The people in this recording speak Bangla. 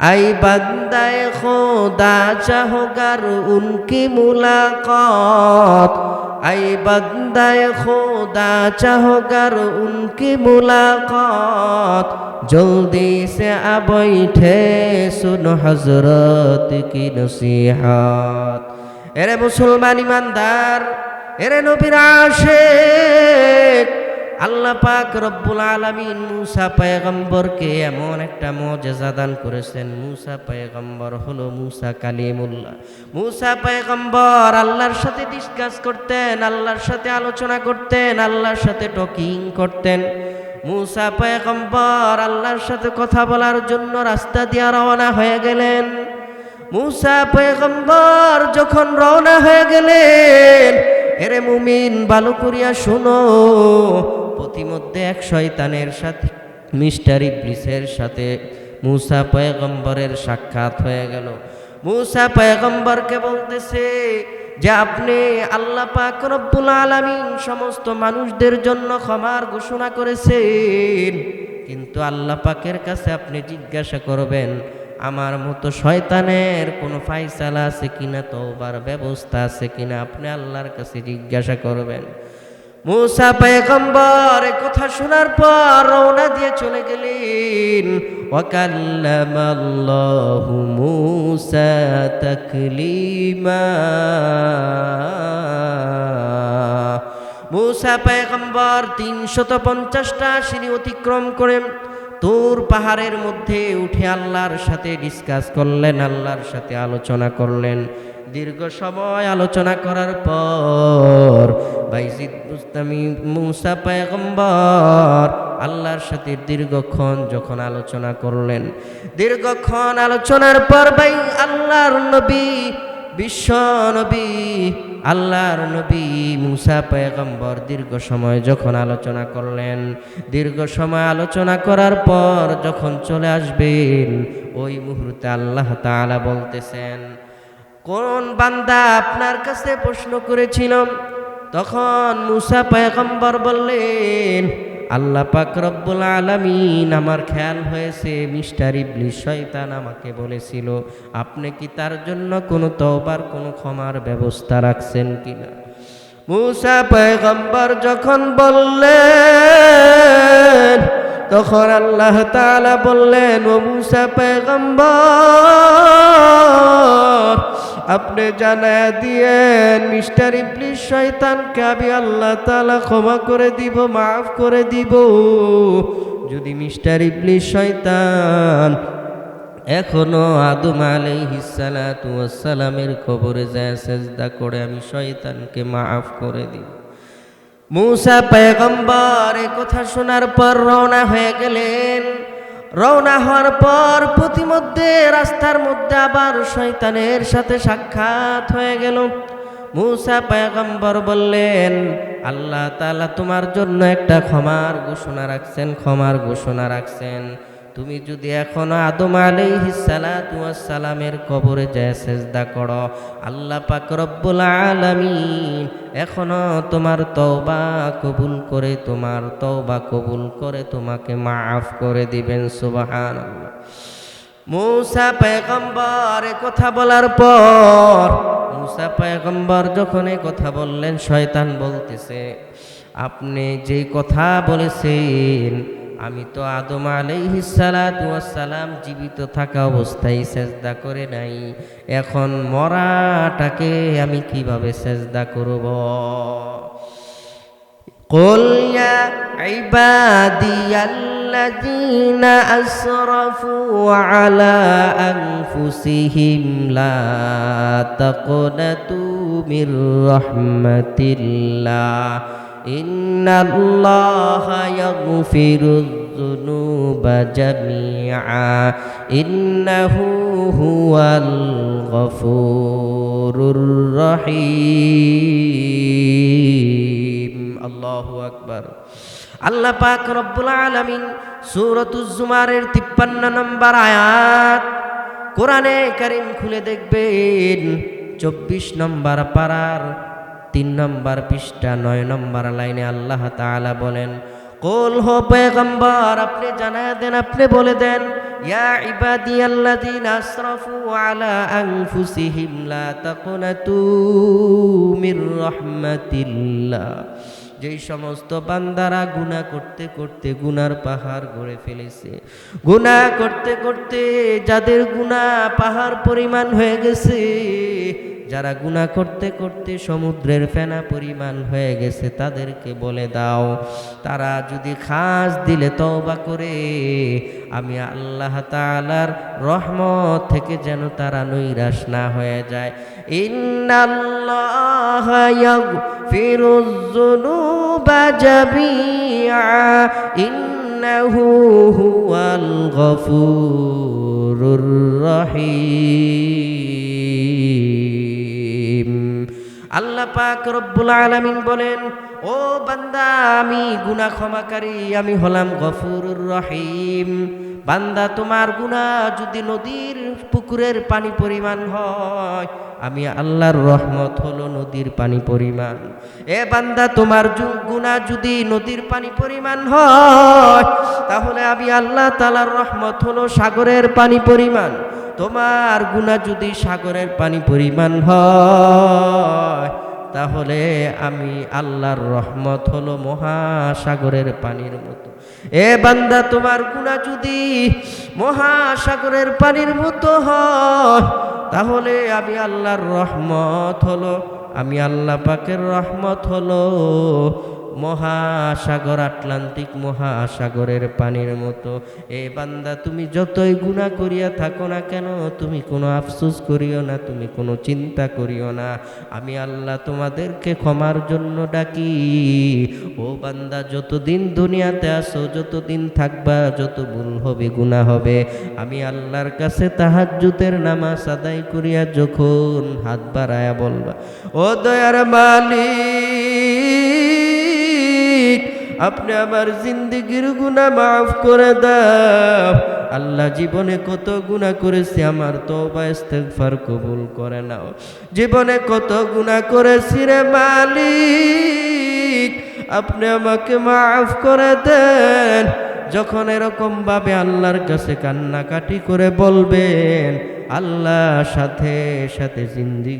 আই বান্দায় খোদা চাহগার উনকি মুলাকাত। আই বান্দায় খোদা চাহগার উনকি মুলাকাত। জলদি সে আবৈঠে সুন হজরত কি নসিহাত। এরে মুসলমান ইমানদার, এরে নবীর আশেখ আল্লাহ পাক রব্বুল আলামিন মুসা পয়গম্বরকে এমন একটা মর্যাদা দান করেছেন, মুসা পয়গম্বর হলো মুসা কালিমুল্লাহ। মুসা পয়গম্বর আল্লাহর সাথে ডিসকাস করতেন, আল্লাহর সাথে আলোচনা করতেন, আল্লাহর সাথে টকিং করতেন। মুসা পয়গম্বর আল্লাহর সাথে কথা বলার জন্য রাস্তা দিয়ে রওনা হয়ে গেলেন। মুসা পয়গম্বর যখন রওনা হয়ে গেলেন, এরে মুমিন ভালো করিয়া শোনো প্রতিমধ্যে এক শয়তানের সাথে। মিস্টার ইবলিসের সাথে মুসা পয়গম্বরের সাক্ষাৎ হয়ে গেল। মুসা পয়গম্বরকে বলতেছে যে, আপনি আল্লাহ পাক রব্বুল আলামিন সমস্ত মানুষদের জন্য ক্ষমার ঘোষণা করেছেন। কিন্তু আল্লাহ পাকের কাছে আপনি জিজ্ঞাসা করবেন, আমার মতো শয়তানের কোনো ফাইসালা আছে কিনা, তওবার ব্যবস্থা আছে কিনা? আপনি আল্লাহর কাছে জিজ্ঞাসা করবেন। মুসা পয়গম্বর এ কথা শোনার পর রওনা দিয়ে চলে গেলেন। ওয়াকাল্লামাল্লাহু মুসা তাকলিমা। মুসা পয়গম্বর তিনশত পঞ্চাশটা সিঁড়ি অতিক্রম করে তোর পাহাড়ের মধ্যে উঠে আল্লাহর সাথে ডিসকাস করলেন, আল্লাহর সাথে আলোচনা করলেন। দীর্ঘ সময় আলোচনা করার পর বাইজিদ মুস্তামি মুসা পয়গম্বর আল্লাহর সাথে দীর্ঘক্ষণ যখন আলোচনা করলেন, দীর্ঘক্ষণ আলোচনার পর ভাই আল্লাহর নবী, বিশ্ব নবী, আল্লাহর নবী মুসা পয়গম্বর দীর্ঘ সময় যখন আলোচনা করলেন, দীর্ঘ সময় আলোচনা করার পর যখন চলে আসবেন, ওই মুহূর্তে আল্লাহ তাআলা বলতেছেন কোন বান্দা আপনার কাছে প্রশ্ন করেছিলাম? তখন মুসা পয়গম্বর বললেন, আল্লাহ পাক রব্বুল আলামিন আমার খেয়াল হয়েছে, মিস্টার ইবলিস শয়তান আমাকে বলেছিল, আপনি কি তার জন্য কোনো তওবার, কোনো ক্ষমার ব্যবস্থা রাখছেন কিনা? মুসা পয়গম্বর যখন বললেন, তখন আল্লাহ তাআলা বললেন, ও মুসা পয়গম্বর আপনি জানায় দিয়েন, মিস্টার ইবলিস শয়তানকে আমি আল্লাহ তাআলা ক্ষমা করে দিব, মাফ করে দিব। যদি মিস্টার ইবলিস শয়তান এখনও আদম আলাইহিসালামের কবরে যায়, সেজদা করে আমি শয়তানকে মাফ করে দিব। মুসা পয়গম্বর এ কথা শোনার পর রওনা হয়ে গেলেন। রওনা হওয়ার পর প্রতিমধ্যে রাস্তার মধ্যে আবার শৈতানের সাথে সাক্ষাৎ হয়ে গেল। মুসা পায়গম্বর বললেন, আল্লাহ তালা তোমার জন্য একটা ক্ষমার ঘোষণা রাখছেন, ক্ষমার ঘোষণা রাখছেন। তুমি যদি এখনও আদম সালামের কবরে যায় সেজদা করো, আল্লাহ পাক রব্বুল আলামিন এখনও তোমার তওবা কবুল করে, তোমার তওবা কবুল করে তোমাকে মাফ করে দিবেন, সুবহানাল্লাহ। মুসা পয়গম্বর কথা বলার পর, মুসা পয়গম্বর যখন কথা বললেন, শয়তান বলতেছে, আপনি যে কথা বলেছেন আমি তো আদম আলাইহিসালাম জীবিত থাকা অবস্থায় সেজদা করে নাই এখন মরাটাকে আমি কিভাবে সেজদা করব قل يا عبادي الذين أسرفوا على أنفسهم لا تقنطوا من رحمة الله إن الله يغفر الذنوب جميعا إنه هو الغفور الرحيم الله أكبر আল্লাহ পাক রব্বুল আলামিন সূরাতুজ জুমারের 53 নম্বর আয়াত কোরআনে কারীম খুলে দেখবেন 24 নম্বর পারার তিন নম্বর পৃষ্ঠা, নয় নম্বর লাইনে আল্লাহ তাআলা বলেন, কোল হো পেগম্বর আপনি জানায় দেন, আপনি বলে দেন, ইয়া ইবাদি ইবাদিয়াল্লাযীনা আসরাফু আলা আনফুসিহিম লা তাকনাতু মির রাহমাতিল্লাহ। যেই সমস্ত বান্দারা গুনাহ করতে করতে গুনার পাহাড় গড়ে ফেলেছে। গুনাহ করতে করতে যাদের গুনাহ পাহাড় পরিমাণ হয়ে গেছে যারা গুণা করতে করতে সমুদ্রের ফেনা পরিমাণ হয়ে গেছে, তাদেরকে বলে দাও, তারা যদি খাস দিলে তওবা করে, আমি আল্লাহ তাআলার রহমত থেকে যেন তারা নৈরাশ না হয়ে যায়। ইন্নাল্লাহ ইয়াগফিরুয যুনুবা জামিআ, ইন্নাহু হুয়াল রহিম। আল্লাহ পাক রব্বুল আলামিন বলেন, ও বান্দা, আমি গুনাহ ক্ষমাকারী আমি হলাম গফুরুর রহিম। বান্দা, তোমার গুনাহ যদি নদীর পুকুরের পানি পরিমাণ হয়, আমি আল্লাহর রহমত হলো নদীর পানি পরিমাণ। এ বান্দা, তোমার গুনাহ যদি নদীর পানি পরিমাণ হয়, তাহলে আমি আল্লাহ তালার রহমত হলো সাগরের পানি পরিমাণ। তোমার গুণা যদি সাগরের পানি পরিমাণ হয়, তাহলে আমি আল্লাহর রহমত হলো মহাসাগরের পানির মতো। এ বান্দা, তোমার গুণা যদি মহাসাগরের পানির মতো হয়, তাহলে আমি আল্লাহর রহমত হলো, আমি আল্লাহ পাকের রহমত হলো। মহাসাগর, আটলান্টিক মহাসাগরের পানির মতো। এ বান্দা, তুমি যতই গুণা করিয়া থাকো না কেন, তুমি কোনো আফসোস করিও না, তুমি কোনো চিন্তা করিও না। আমি আল্লাহ তোমাদেরকে ক্ষমার জন্য ডাকি। ও বান্দা, যতদিন দুনিয়াতে আসো, যতদিন থাকবা, যত ভুল হবে গুণা হবে। আমি আল্লাহর কাছে তাহাজ্জুতের নামাজ আদায় করিয়া যখন হাত বাড়ায়া বলবা, ও দয়ার মালিক আপনি আমার জিন্দিগির গুণা মাফ করে দাও। আল্লাহ জীবনে কত গুণা করেছি আমার তওবা ইস্তেগফার কবুল করে নাও। জীবনে কত গুণা করেছি রে মালিক, আপনি আমাকে মাফ করে দেন। যখন এরকম ভাবে আল্লাহর কাছে কান্নাকাটি করে বলবেন, আল্লাহ সাথে সাথে জিন্দি